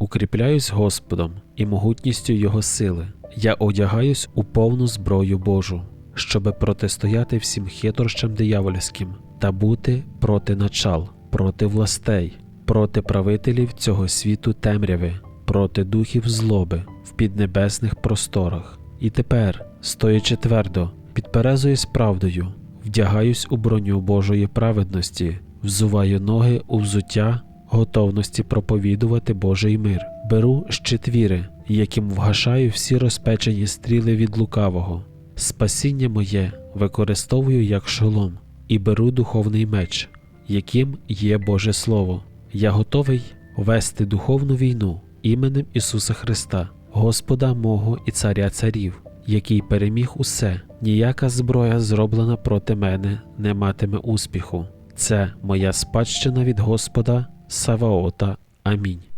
укріпляюсь Господом і могутністю Його сили. Я одягаюсь у повну зброю Божу, щоби протистояти всім хитрощам диявольським та бути проти начал, проти властей, проти правителів цього світу темряви, проти духів злоби в піднебесних просторах. І тепер, стоячи твердо, підперезуюсь правдою, вдягаюсь у броню Божої праведності, взуваю ноги у взуття готовності проповідувати Божий мир. Беру щит віри, яким вгашаю всі розпечені стріли від лукавого. Спасіння моє використовую як шолом і беру духовний меч, яким є Боже Слово. Я готовий вести духовну війну іменем Ісуса Христа, Господа мого і Царя царів, який переміг усе, ніяка зброя, зроблена проти мене, не матиме успіху. Це моя спадщина від Господа Саваота. Амінь.